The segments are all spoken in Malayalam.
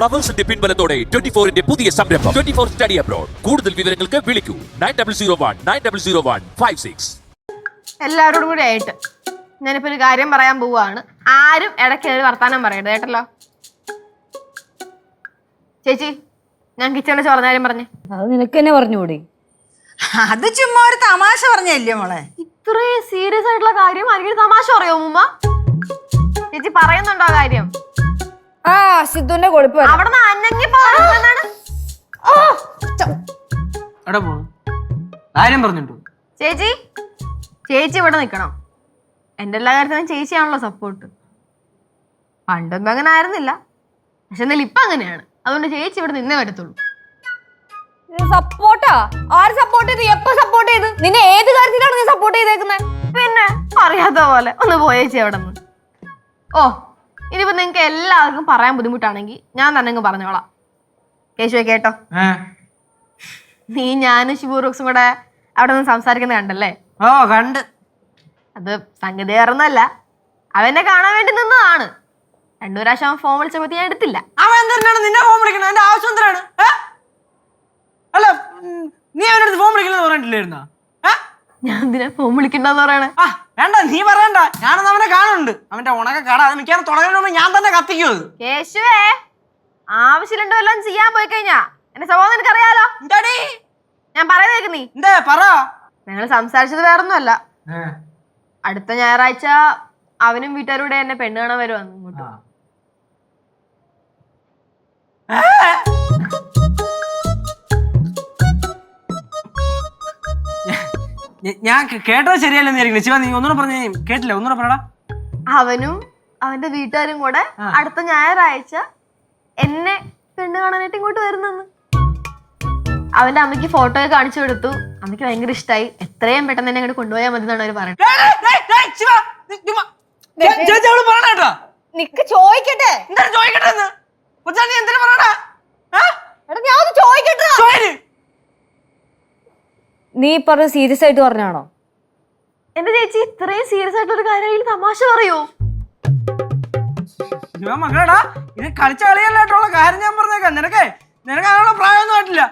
ഫ്ലവേഴ്സിന്റെ പിൻബലത്തോടെ ട്വന്റി ഫോറിന്റെ പുതിയ സംരംഭം. ട്വന്റി ഫോർ സ്റ്റഡി അബ്രോഡ് കൂടുതൽ വിവരങ്ങൾക്ക് വിളിക്കൂ. Nine double zero one nine double zero one five six എല്ലാവരോടും കൂടി ആയിട്ട് ഞാനിപ്പോ ഒരു കാര്യം പറയാൻ പോവാണ് ആരും ഇടയ്ക്ക് വർത്താനം പറയരുത് കേട്ടല്ലോ. ചേച്ചി ഞാൻ കിച്ചണിൽ ചോർന്ന കാര്യം പറഞ്ഞേ. അത് നിനക്ക് തന്നെ പറഞ്ഞുകൂടി? അത് ചുമ്മാ ഒരു തമാശ പറഞ്ഞല്ലേ മോളെ? ഇത്രയും സീരിയസ് ആയിട്ടുള്ള കാര്യം ആരെങ്കിലും തമാശ പറയോ ഉമ്മ? ചേച്ചി പറയുന്നുണ്ടോ കാര്യം? ആ സിദ്ധുന്റെ കൊളുപ്പ്. അവിടെ എവിടെ പോണു കാര്യം പറഞ്ഞിട്ടു. ചേച്ചി ചേച്ചി ഇവിടെ നിൽക്കണം? എന്റെ എല്ലാ കാര്യത്തിനും ചേച്ചിയാണല്ലോ സപ്പോർട്ട് പണ്ടൊന്നും അങ്ങനെ ആയിരുന്നില്ല. പക്ഷെ എന്നാലും ഇപ്പൊ അങ്ങനെയാണ്. അതുകൊണ്ട് ചേച്ചി ഇവിടെ നിന്നേ വരത്തുള്ളൂ. ഇത് സപ്പോർട്ടാ ആര് സപ്പോർട്ട് ചെയ്ത്? എപ്പോ സപ്പോർട്ട് ചെയ്ത്? നിന്നെ ഏത് കാര്യത്തിലാണ് നീ സപ്പോർട്ട് ചെയ്തേക്കുന്നത് പിന്നെ അറിയാത്ത പോലെ ഒന്ന് പോയേച്ചി അവിടെ നിന്ന് ഓ ഇനിയിപ്പോ നിങ്ങൾക്ക് എല്ലാവർക്കും പറയാൻ ബുദ്ധിമുട്ടാണെങ്കിൽ ഞാൻ തന്നെ അങ്ങ് പറഞ്ഞോളാം. കേശുവെ കേട്ടോ. നീ ഞാനും ശിവറൂക്സും കൂടെ അവിടെ നിന്ന് സംസാരിക്കുന്നത് കണ്ടല്ലേ? ഓ കണ്ട്. അത് സംഗതി ഏറുന്നല്ല അവനെ കാണാൻ വേണ്ടി നിന്നതാണ്. രണ്ടു പ്രാവശ്യം അവൻ ഫോൺ വിളിച്ചപ്പോ ഞാൻ എടുത്തില്ല. അവൻ എന്തിനാണ് നിന്നെ ഫോൺ വിളിക്കണം എന്റെ ആവശ്യം എന്തിനാണ്? അല്ല നീ അവനടുത്ത് ഫോൺ വിളിക്കണമെന്ന് പറഞ്ഞിട്ടില്ലായിരുന്നോ? ഞാൻ എന്തിനാ ഫോൺ വിളിക്കണ്ടെന്ന് പറയണേ? വേണ്ട നീ പറയണ്ട. ഞാനൊന്നും കാണുന്നുണ്ട് അവന്റെ ഉണക്ക കട. അത് മിക്കാനും തുടങ്ങുന്ന ഞാൻ തന്നെ കത്തിക്കും അത് കേശുവേ ആവശ്യമില്ലണ്ടോ വല്ലതും ചെയ്യാൻ പോയി കഴിഞ്ഞാ. എന്റെ സ്വഭാവം നിനക്കറിയാലോ? എന്താടി? ഞാൻ പറയുന്നേക്ക് നീ. എന്തേ? പറ. ഞങ്ങൾ സംസാരിച്ചത് വേറൊന്നുമല്ല. അടുത്ത ഞായറാഴ്ച അവനും വീട്ടുകാരുടെ എന്നെ പെണ്ണ് കാണാൻ വരുവാന്ന് ഇങ്ങോട്ട്. ഞാൻ കേട്ടത് ശരിയല്ലെന്ന് വിചാരിക്കുന്നു. ശിവ നീ ഒന്നുകൂടെ പറഞ്ഞു കേട്ടില്ല? ഒന്നുകൂടെ പറടാ. അവനും അവന്റെ വീട്ടുകാരും കൂടെ അടുത്ത ഞായറാഴ്ച എന്നെ പെണ്ണ് കാണാനായിട്ട് ഇങ്ങോട്ട് വരുന്നെന്ന്. അവന്റെ അമ്മയ്ക്ക് ഫോട്ടോ ഒക്കെ കാണിച്ചു കൊടുത്തു. അമ്മയ്ക്ക് ഭയങ്കര ഇഷ്ടമായി എത്രയും പെട്ടെന്ന് എന്നെ ഇങ്ങോട്ട് കൊണ്ടുപോയാൽ മതി എന്നാണ് അവർ പറയുന്നത്. നിക്ക് ചോദിക്കട്ടെ. എന്താ ചോദിക്കട്ടെ കൊച്ചാ നീ എന്തിനാ പറയടാ എടാ ഞാൻ ഒന്ന് ചോദിക്കട്ടെ. ചോദിര്. നീ പറഞ്ഞ സീരിയസ് ആയിട്ട് പറഞ്ഞാണോ എന്റെ ചേച്ചി ഇത്രയും സീരിയസ് ആയിട്ടുള്ള ഒരു കാര്യം തമാശ പറയൂ? ശിവ മകളടാ ഇത് കളിച്ച കളിയല്ലായിട്ടുള്ള കാര്യം ഞാൻ പറഞ്ഞേക്കാം. നിനക്ക് നിനക്ക് അതിനുള്ള പ്രായമൊന്നും ആയിട്ടില്ല.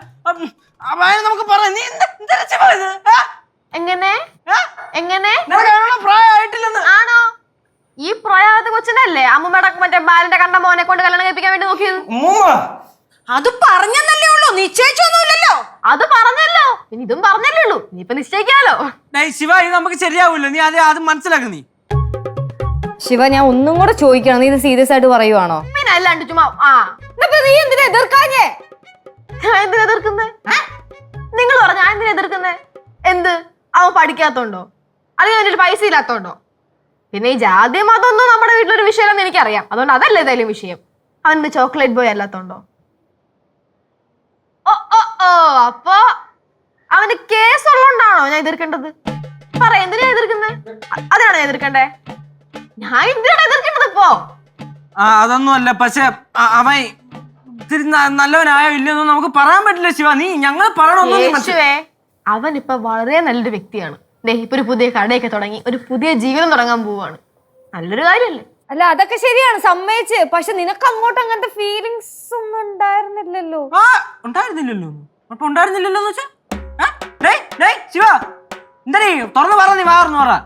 നമുക്ക് പറയാം. നീ ശിവ എങ്ങനെ? എങ്ങനെ? നിനക്ക് അതിനുള്ള പ്രായം ആയിട്ടില്ലെന്ന്. ആണോ? ഈ പ്രായത്തെ കൊച്ചിനല്ലേ അമ്മൂമ്മയുടെ മറ്റേ ബാലിന്റെ കണ്ട മോനെ കൊണ്ട് കല്യാണം കഴിപ്പിക്കാൻ വേണ്ടി നോക്കിയത്. അത് പറഞ്ഞെന്നല്ലേ ഉള്ളൂ. നിശ്ചയിച്ചൊന്നുമില്ലല്ലോ. അത് പറഞ്ഞല്ലോ ഇനി ഇതും പറഞ്ഞല്ലേ ഉള്ളൂ. ഇപ്പൊ നിശ്ചയിക്കാലോ. ഡേയ് ശിവ ഇത് നമുക്ക് ശരിയാവൂല്ലോ നീ ആദ്യം അത് മനസ്സിലാക്ക് നീ. ശിവ ഞാൻ ഒന്നും കൂടെ ചോദിക്കണം. നീ ഇത് സീരിയസ് ആയിട്ട് പറയുവാണോ? പിന്നെ അല്ലാണ്ട് ചുമ്മാ ആ. എന്നിട്ട് നീ എന്തിനാ എതിർക്കാഞ്ഞേ? ഞാൻ എന്തിനാ എതിർക്കുന്നേ? നിങ്ങൾ പറഞ്ഞ ഞാൻ എന്തിനാ എതിർക്കുന്നേ? എന്ത്? അവൻ പഠിക്കാത്തോണ്ടോ? അല്ലെങ്കിൽ അവന്റെ പൈസ ഇല്ലാത്തോണ്ടോ? പിന്നെ ഈ ജാതി മതമൊന്നും നമ്മുടെ വീട്ടിലൊരു വിഷയമല്ലെന്ന് എനിക്കറിയാം. അതുകൊണ്ട് അതല്ല ഏതായാലും വിഷയം. അവന്റെ ചോക്ലേറ്റ് ബോയ് അല്ലാത്തോണ്ടോ? ഓ ഓ ഓ. അപ്പൊ അവന് കേസ് ഉള്ളോണ്ടാണോ ഞാൻ എതിർക്കേണ്ടത്? പറ എന്തിനാ എതിർക്കുന്നത് അതിനാണോ ഞാൻ എതിർക്കണ്ടേ? ഞാൻ എന്തിനാണ് എതിർക്കേണ്ടത് ഇപ്പോ? ആ അതൊന്നും അല്ല പക്ഷെ അവൻ ഇത്തിരി ന- നല്ലവനായോ ഇല്ലെന്നോ നമുക്ക് പറയാൻ പറ്റില്ല ശിവ. നീ ഞങ്ങൾ പറയണേ നീ മനസ്സിലാ- യേശുവേ അവൻ ഇപ്പൊ വളരെ നല്ലൊരു വ്യക്തിയാണ്. ദേ ഇപ്പൊ ഒരു പുതിയ കടയൊക്കെ തുടങ്ങി ഒരു പുതിയ ജീവിതം തുടങ്ങാൻ പോവാണ്. നല്ലൊരു കാര്യല്ലേ? അല്ല അതൊക്കെ ശരിയാണ് സമ്മതിച്ച്. പക്ഷെ നിനക്ക് അങ്ങോട്ട് അങ്ങനത്തെ ഫീലിങ്സ് ഒന്നും ഉണ്ടായിരുന്നില്ലല്ലോ. ആ ഉണ്ടായിരുന്നില്ലല്ലോ. അപ്പൊ ഉണ്ടായിരുന്നില്ലല്ലോ എന്ന് വെച്ചാ? ശിവ. എന്താടീ? തുറന്ന് പറ നീ വാർന്നു പറ.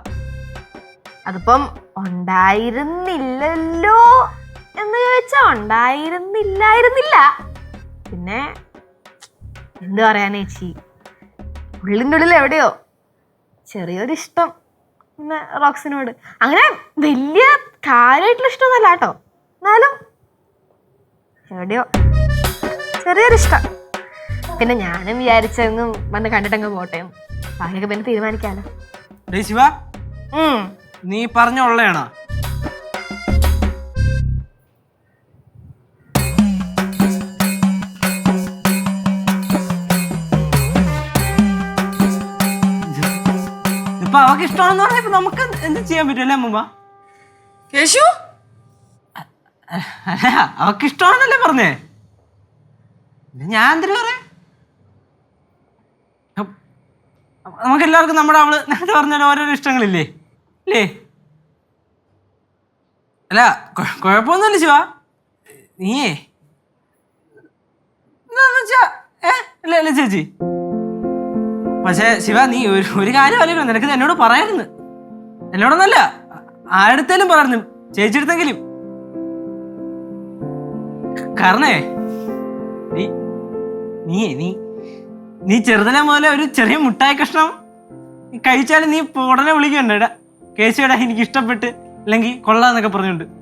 അതിപ്പം ഉണ്ടായിരുന്നില്ലല്ലോ എന്ന് ചോദിച്ചാ ഉണ്ടായിരുന്നില്ലായിരുന്നില്ല. പിന്നെ എന്ത് പറയാൻ ചേച്ചി? ഉള്ളിന്റെ ഉള്ളിൽ എവിടെയോ ചെറിയൊരു ഇഷ്ടം റോക്സിനോട്. അങ്ങനെ വലിയ കാര്യമായിട്ടുള്ള ഇഷ്ടമൊന്നുമല്ല കേട്ടോ. എന്നാലും എവിടെയോ ചെറിയൊരു ഇഷ്ടം. പിന്നെ ഞാനും വിചാരിച്ചങ്ങ് വന്ന് കണ്ടിട്ടങ്ങ് പോട്ടെ. ബാക്കിയൊക്കെ പിന്നെ തീരുമാനിക്കാലോ. ഡേയ് ശിവ നീ പറഞ്ഞ ഉള്ളയാണോ? ഇപ്പൊ അവക്ക് ഇഷ്ടമാണെന്ന് പറഞ്ഞ ഇപ്പൊ നമുക്ക് എന്ത് ചെയ്യാൻ പറ്റും അല്ലേ കേശു അല്ല അവക്ക് ഇഷ്ടമാണെന്നല്ലേ പറഞ്ഞേ? ഞാൻ എന്തിനു പറയാ? നമുക്ക് എല്ലാവർക്കും നമ്മുടെ അവൾ നേരത്തെ പറഞ്ഞ ഓരോരോ ഇഷ്ടങ്ങളില്ലേ? ഇല്ലേ? അല്ല കുഴപ്പമൊന്നുമില്ല ശിവ. നീയേ. ചേച്ചി. പക്ഷേ ശിവ നീ ഒരു ഒരു കാര്യം അറിയില്ല നിനക്ക് എന്നോട് പറയായിരുന്നു. എന്നോടൊന്നല്ല ആരുടെത്തേലും പറഞ്ഞു ചേച്ചി എടുത്തെങ്കിലും കാരണേ നീ നീ നീ ചെറുതനെ മുതലേ ഒരു ചെറിയ മുട്ടായ കഷ്ണം കഴിച്ചാൽ നീ ഉടനെ വിളിക്കണ്ട കേശുവേടാ എനിക്ക് ഇഷ്ടപ്പെട്ട് അല്ലെങ്കിൽ കൊള്ളാന്നൊക്കെ പറഞ്ഞുകൊണ്ട്.